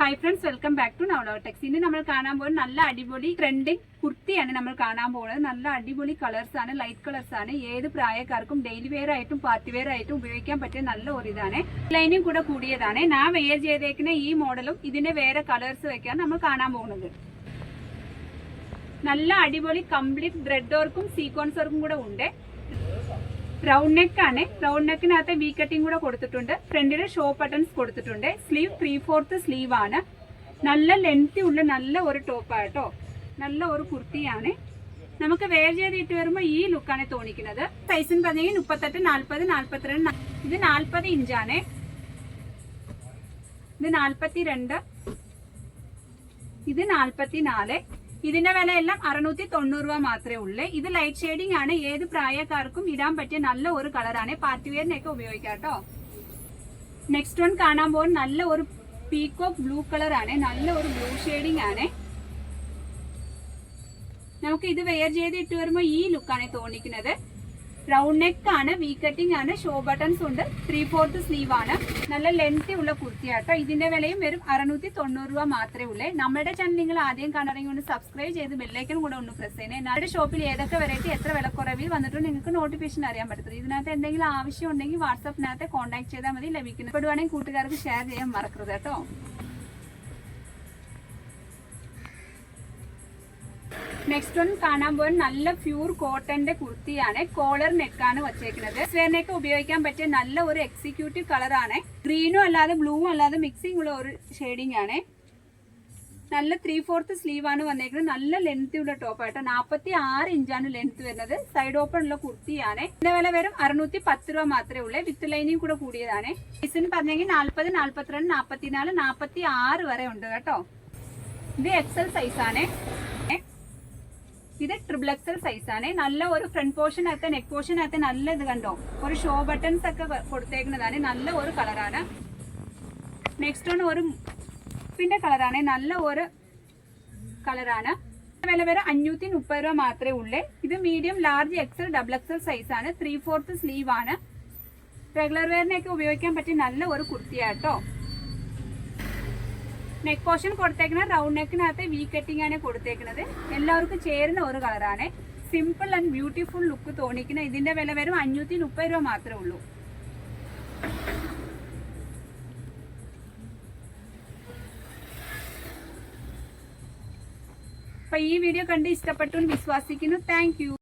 Hi friends welcome back to Navalo techs ഇന്ന് നമ്മൾ കാണാൻ പോകുന്നത് നല്ല അടിപൊളി ട്രെൻഡിങ് കുർത്തിയാണ് നമ്മൾ കാണാൻ പോകുന്നത്. നല്ല അടിപൊളി കളേഴ്സ് ആണ് ലൈറ്റ് കളേഴ്സ് ആണ്. ഏത് പ്രായക്കാർക്കും ഡെയിലി വെയർ ആയിട്ടും പാർട്ടി വെയർ ആയിട്ടും ഉപയോഗിക്കാൻ പറ്റിയ നല്ല ഒരു ഇതാണ്. ലൈനും കൂടെ കൂടിയതാണ്. ഞാൻ വെയർ ചെയ്തേക്കുന്ന ഈ മോഡലും ഇതിന്റെ വേറെ കളേഴ്സ് വെക്കാൻ നമ്മൾ കാണാൻ പോകുന്നത്. നല്ല അടിപൊളി കംപ്ലീറ്റ് ബ്രെഡ് വർക്കും സീക്വൻസ് വർക്കും കൂടെ ഉണ്ട്. റൗണ്ട് നെക്ക് ആണ്. റൗണ്ട് നെക്കിനകത്ത് വി കട്ടിങ് കൂടെ കൊടുത്തിട്ടുണ്ട്. ഫ്രണ്ടിൽ ഷോ ബട്ടൺസ് കൊടുത്തിട്ടുണ്ട്. സ്ലീവ് ത്രീ ഫോർത്ത് സ്ലീവ് ആണ്. നല്ല ലെങ്തി ഉള്ള നല്ല ഒരു ടോപ്പാണ് കേട്ടോ നല്ല ഒരു കുർത്തിയാണ്. നമുക്ക് വെയർ ചെയ്തിട്ട് വരുമ്പോൾ ഈ ലുക്കാണ് തോന്നിക്കുന്നത്. സൈസിന് പറഞ്ഞെങ്കിൽ മുപ്പത്തെട്ട് നാൽപ്പത് നാൽപ്പത്തിരണ്ട് ഇത് നാൽപ്പത് ഇഞ്ചാണ് ഇത് നാൽപ്പത്തി രണ്ട് ഇത് നാൽപ്പത്തി നാല് ഇതിന്റെ വില എല്ലാം അറുന്നൂറ്റി തൊണ്ണൂറ് രൂപ മാത്രമേ ഉള്ളൂ. ഇത് ലൈറ്റ് ഷെയ്ഡിംഗ് ആണ്. ഏത് പ്രായക്കാർക്കും ഇടാൻ പറ്റിയ നല്ല ഒരു കളറാണ് പാർട്ടി വെയറിനൊക്കെ ഉപയോഗിക്കാം കേട്ടോ. നെക്സ്റ്റ് വൺ കാണാൻ പോകുന്ന നല്ല ഒരു പീക്കോക്ക് ബ്ലൂ കളർ ആണ്. നല്ല ഒരു ബ്ലൂ ഷെയ്ഡിംഗ് ആണ്. നമുക്ക് ഇത് വെയർ ചെയ്ത് ഇട്ട് വരുമ്പോൾ ഈ ലുക്കാണ് തോന്നിക്കുന്നത്. റൗണ്ട് നെക്ക് ആണ് വി കട്ടിംഗ് ആണ് ഷോ ബട്ടൺസ് ഉണ്ട് ത്രീ ഫോർത്ത് സ്ലീവ് ആണ്. നല്ല ലെങ്തി ഉള്ള കുർത്തിയാട്ടോ ഇതിന്റെ വിലയും വരും അറുന്നൂറ്റി തൊണ്ണൂറ് രൂപ മാത്രമേ ഉള്ളൂ. നമ്മുടെ ചാനൽ നിങ്ങൾ ആദ്യം കാണണമെങ്കിൽ ഒന്ന് സബ്സ്ക്രൈബ് ചെയ്ത് ബെല്ലൈക്കൻ കൂടെ ഒന്ന് പ്രസ് ചെയ്യണേ നമ്മുടെ ഷോപ്പിൽ ഏതൊക്കെ വെറൈറ്റി എത്ര വിലക്കുറവിൽ വന്നിട്ടും നിങ്ങൾക്ക് നോട്ടിഫിക്കേഷൻ അറിയാൻ പറ്റത്തില്ല. ഇതിനകത്ത് എന്തെങ്കിലും ആവശ്യം ഉണ്ടെങ്കിൽ വാട്സാപ്പിനകത്ത് കോൺടാക്ട് ചെയ്താൽ മതി. ലഭിക്കുന്നു ഇപ്പെടുവാണെങ്കിൽ കൂട്ടുകാർക്ക് ഷെയർ ചെയ്യാൻ മറക്കരുത് കേട്ടോ. നെക്സ്റ്റ് വൺ കാണാൻ പോകാൻ നല്ല പ്യൂർ കോട്ടന്റെ കുർത്തിയാണ്. കോളർ നെക്കാണ് വച്ചേക്കുന്നത്. സ്വേറിനൊക്കെ ഉപയോഗിക്കാൻ പറ്റിയ നല്ല ഒരു എക്സിക്യൂട്ടീവ് കളറാണ് ഗ്രീനും അല്ലാതെ ബ്ലൂവും അല്ലാതെ മിക്സിംഗ് ഉള്ള ഒരു ഷെയ്ഡിംഗ് ആണ്. നല്ല ത്രീ ഫോർത്ത് സ്ലീവ് ആണ് വന്നേക്കുന്നത്. നല്ല ലെങ്ത് ഉള്ള ടോപ്പ് ആയിട്ട് നാൽപ്പത്തി ആറ് ഇഞ്ചാണ് ലെങ്ത് വരുന്നത്. സൈഡ് ഓപ്പൺ ഉള്ള കുർത്തിയാണ്. ഇതിന്റെ വില വരും അറുന്നൂറ്റി പത്ത് രൂപ മാത്രമേ ഉള്ളൂ. വിത്ത് ലൈനിങ് കൂടെ കൂടിയതാണ്. സൈസിന് പറഞ്ഞെങ്കിൽ നാൽപ്പത് നാൽപ്പത്തിരണ്ട് നാൽപ്പത്തിനാല് നാൽപ്പത്തി ആറ് വരെ ഉണ്ട് കേട്ടോ. ഇത് എക്സൽ സൈസാണ് ഇത് ബ്ലക്സൽ സൈസ് ആണ്. നല്ല ഒരു ഫ്രണ്ട് പോർഷനകത്ത് നെക്ക് പോർഷനകത്ത് നല്ല ഇത് കണ്ടോ? ഒരു ഷോ ബട്ടൺസ് ഒക്കെ കൊടുത്തേക്കുന്നതാണ്. നല്ല ഒരു കളറാണ് നെക്സ്റ്റ് വൺ ഒരു പിന്നെ കളറാണ് നല്ല ഒരു കളറാണ് വില വരെ അഞ്ഞൂറ്റി മുപ്പത് രൂപ മാത്രമേ ഉള്ളൂ. ഇത് medium large XL double XL size ആണ്. ത്രീ ഫോർത്ത് സ്ലീവ് ആണ്. റെഗുലർ വെയറിനൊക്കെ ഉപയോഗിക്കാൻ പറ്റിയ നല്ല ഒരു കുർത്തിയാട്ടോ നെക്ക് പോർഷൻ കൊടുത്തേക്കുന്നത് റൗണ്ട് നെക്കിനകത്ത് വി കട്ടിംഗ് ആണ് കൊടുത്തേക്കുന്നത് എല്ലാവർക്കും ചേരുന്ന ഒരു കളറാണ് സിമ്പിൾ ആൻഡ് ബ്യൂട്ടിഫുൾ ലുക്ക് തോന്നിക്കുന്ന ഇതിന്റെ വില വരും അഞ്ഞൂറ്റി മുപ്പത് രൂപ മാത്രമേ ഉള്ളൂ. അപ്പൊ ഈ വീഡിയോ കണ്ട് ഇഷ്ടപ്പെട്ടു വിശ്വാസിക്കുന്നു. താങ്ക്